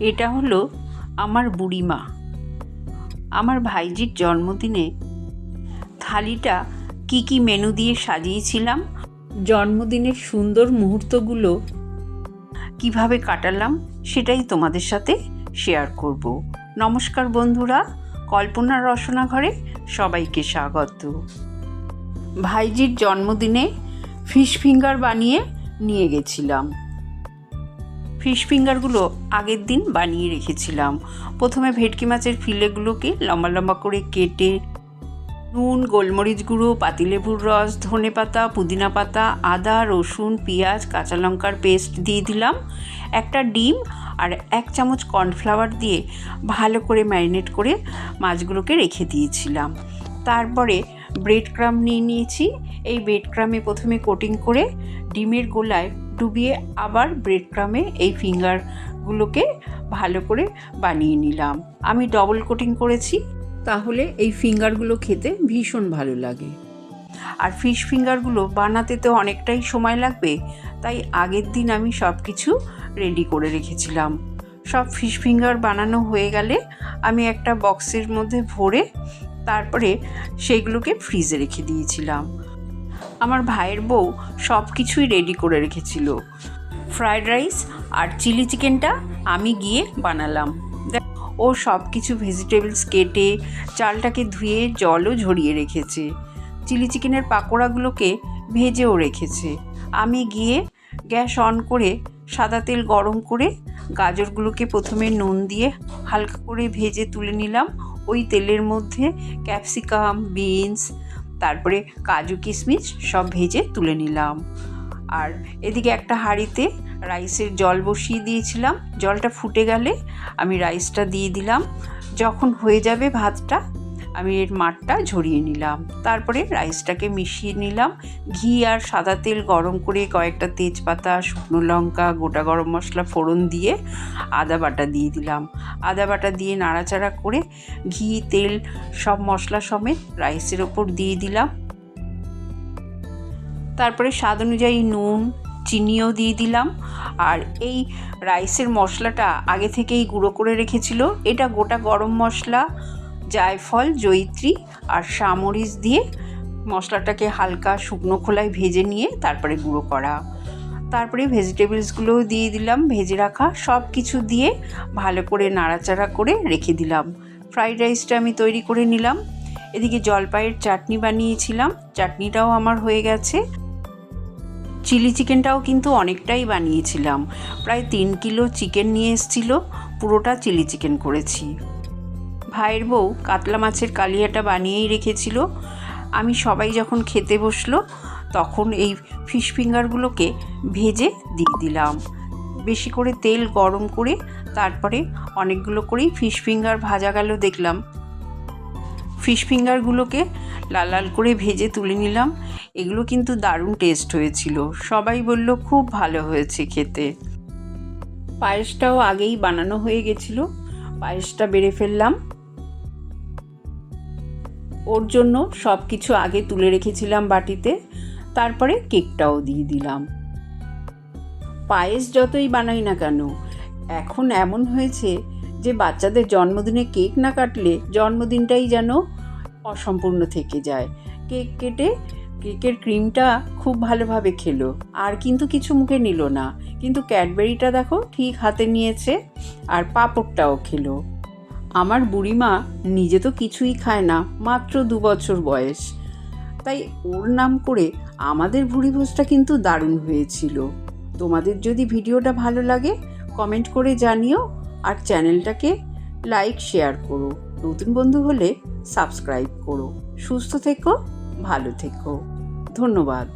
এটা হলো আমার বুড়িমা। আমার ভাইজির জন্মদিনে থালিটা কি কি মেনু দিয়ে সাজিয়েছিলাম, জন্মদিনের সুন্দর মুহূর্তগুলো কীভাবে কাটালাম সেটাই তোমাদের সাথে শেয়ার করব। নমস্কার বন্ধুরা কল্পনার রসনা ঘরে সবাইকে স্বাগত। ভাইজির জন্মদিনে ফিশ ফিঙ্গার বানিয়ে নিয়ে গেছিলাম। ফিশ ফিঙ্গারগুলো আগের দিন বানিয়ে রেখেছিলাম। প্রথমে ভেটকি মাছের ফিলেগুলোকে লম্বা লম্বা করে কেটে নুন, গোলমরিচ গুঁড়ো, পাতিলেবুর রস ধনে পাতা পুদিনা পাতা, আদা, রসুন, পেঁয়াজ, কাঁচা লঙ্কার পেস্ট দিয়ে দিলাম। একটা ডিম আর এক চামচ কর্নফ্লাওয়ার দিয়ে ভালো করে ম্যারিনেট করে মাছগুলোকে রেখে দিয়েছিলাম। তারপরে ব্রেড ক্রাম নিয়ে নিয়েছি। এই ব্রেড ক্রামে প্রথমে কোটিং করে ডিমের গোলায় ডুবিয়ে আবার ব্রেড ক্রামে এই ফিঙ্গারগুলোকে ভালো করে বানিয়ে নিলাম। আমি ডবল কোটিং করেছি, তাহলে এই ফিঙ্গারগুলো খেতে ভীষণ ভালো লাগে। আর ফিশ ফিঙ্গারগুলো বানাতে তো অনেকটাই সময় লাগবে, তাই আগের দিন আমি সব কিছু রেডি করে রেখেছিলাম। সব ফিশ ফিঙ্গার বানানো হয়ে গেলে আমি একটা বক্সের মধ্যে ভরে তারপরে সেগুলোকে ফ্রিজে রেখে দিয়েছিলাম। আমার ভাইয়ের বউ সব কিছুই রেডি করে রেখেছিল। ফ্রায়েড রাইস আর চিলি চিকেনটা আমি গিয়ে বানালাম। ও সব কিছু ভেজিটেবলস কেটে, চালটাকে ধুয়ে, জলও ঝরিয়ে রেখেছে। চিলি চিকেনের পাকোড়াগুলোকে ভেজেও রেখেছে। আমি গিয়ে গ্যাস অন করে সাদা তেল গরম করে গাজরগুলোকে প্রথমে নুন দিয়ে হালকা করে ভেজে তুলে নিলাম। ওই তেলের মধ্যে ক্যাপসিকাম বিনস তারপরে কাজু কিশমিশ সব ভেজে তুলে নিলাম। আর এদিকে একটা হাঁড়িতে রাইসের জল বসিয়ে দিয়েছিলাম। জলটা ফুটে গেলে আমি রাইসটা দিয়ে দিলাম। যখন হয়ে যাবে ভাতটা আমি এর মাঠটা ঝরিয়ে নিলাম। তারপরে রাইসটাকে মিশিয়ে নিলাম। ঘি আর সাদা তেল গরম করে কয়েকটা তেজপাতা, শুকনো লঙ্কা, গোটা গরম মশলা ফোড়ন দিয়ে আদা বাটা দিয়ে দিলাম। আদা বাটা দিয়ে নাড়াচাড়া করে ঘি, তেল সব মশলা সমেত রাইসের ওপর দিয়ে দিলাম। তারপরে স্বাদ অনুযায়ী নুন, চিনিও দিয়ে দিলাম। আর এই রাইসের মশলাটা আগে থেকেই গুঁড়ো করে রেখেছিল। এটা গোটা গরম মশলা জায়ফল, জয়িত্রী আর সামরিচ দিয়ে মশলাটাকে হালকা শুকনো খোলায় ভেজে নিয়ে তারপরে গুঁড়ো করা। তারপরে ভেজিটেবলসগুলোও দিয়ে দিলাম, ভেজে রাখা। সব কিছু দিয়ে ভালো করে নাড়াচাড়া করে রেখে দিলাম। ফ্রাইড রাইসটা আমি তৈরি করে নিলাম। এদিকে জলপাইয়ের চাটনি বানিয়েছিলাম। চাটনিটাও আমার হয়ে গেছে। চিলি চিকেনটাও কিন্তু অনেকটাই বানিয়েছিলাম। প্রায় তিন কিলো চিকেন নিয়ে এসেছিল। পুরোটা চিলি চিকেন করেছি। ভাইয়ের বউ কাতলা মাছের কালিয়াটা বানিয়েই রেখেছিল। আমি সবাই যখন খেতে বসল, তখন এই ফিশ ফিঙ্গারগুলোকে ভেজে দিয়ে দিলাম। বেশি করে তেল গরম করে তারপরে অনেকগুলো করেই ফিশ ফিঙ্গার ভাজা গেল দেখলাম। ফিশ ফিঙ্গারগুলোকে লাল লাল করে ভেজে তুলে নিলাম। এগুলো কিন্তু দারুণ টেস্ট হয়েছিল। সবাই বলল, খুব ভালো হয়েছে খেতে। পায়েসটাও আগেই বানানো হয়ে গেছিল। পায়েসটা বেড়ে ফেললাম। ওর জন্য সব কিছু আগে তুলে রেখেছিলাম বাটিতে, তারপরে কেকটাও দিয়ে দিলাম। পায়েস যতই বানাই না কেন, এখন এমন হয়েছে যে বাচ্চাদের জন্মদিনে কেক না কাটলে জন্মদিনটাই যেন অসম্পূর্ণ থেকে যায়। কেক কেটে কেকের ক্রিমটা খুব ভালোভাবে খেলো, আর কিন্তু কিছু মুখে নিল না। কিন্তু ক্যাডবেরিটা দেখো ঠিক হাতে নিয়েছে, আর পাঁপড়টাও খেলো। আমার বুড়িমা নিজে তো কিছুই খায় না, মাত্র দু বছর বয়স। তাই ওর নাম করে আমাদের ভুড়িভোজটা কিন্তু দারুণ হয়েছিল। তোমাদের যদি ভিডিওটা ভালো লাগে কমেন্ট করে জানিও আর চ্যানেলটাকে লাইক শেয়ার করো। নতুন বন্ধু হলে সাবস্ক্রাইব করো। সুস্থ থেকো, ভালো থেকো। ধন্যবাদ।